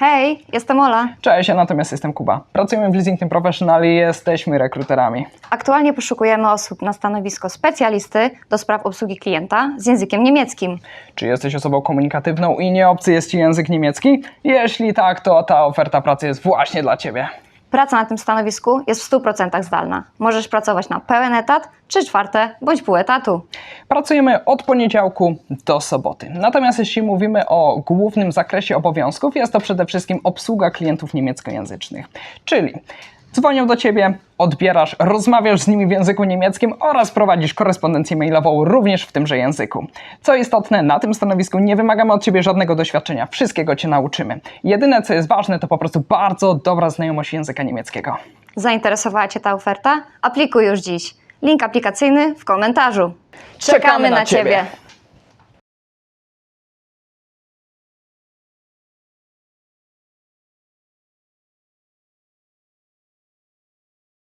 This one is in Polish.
Hej, jestem Ola. Cześć, ja natomiast jestem Kuba. Pracujemy w Leasing Team Professional i jesteśmy rekruterami. Aktualnie poszukujemy osób na stanowisko specjalisty do spraw obsługi klienta z językiem niemieckim. Czy jesteś osobą komunikatywną i nie obcy jest Ci język niemiecki? Jeśli tak, to ta oferta pracy jest właśnie dla Ciebie. Praca na tym stanowisku jest w 100% zdalna. Możesz pracować na pełen etat, trzy czwarte bądź pół etatu. Pracujemy od poniedziałku do soboty. Natomiast jeśli mówimy o głównym zakresie obowiązków, jest to przede wszystkim obsługa klientów niemieckojęzycznych. Czyli dzwonią do Ciebie, odbierasz, rozmawiasz z nimi w języku niemieckim oraz prowadzisz korespondencję mailową również w tymże języku. Co istotne, na tym stanowisku nie wymagamy od Ciebie żadnego doświadczenia, wszystkiego Cię nauczymy. Jedyne co jest ważne to po prostu bardzo dobra znajomość języka niemieckiego. Zainteresowała Cię ta oferta? Aplikuj już dziś. Link aplikacyjny w komentarzu. Czekamy na Ciebie.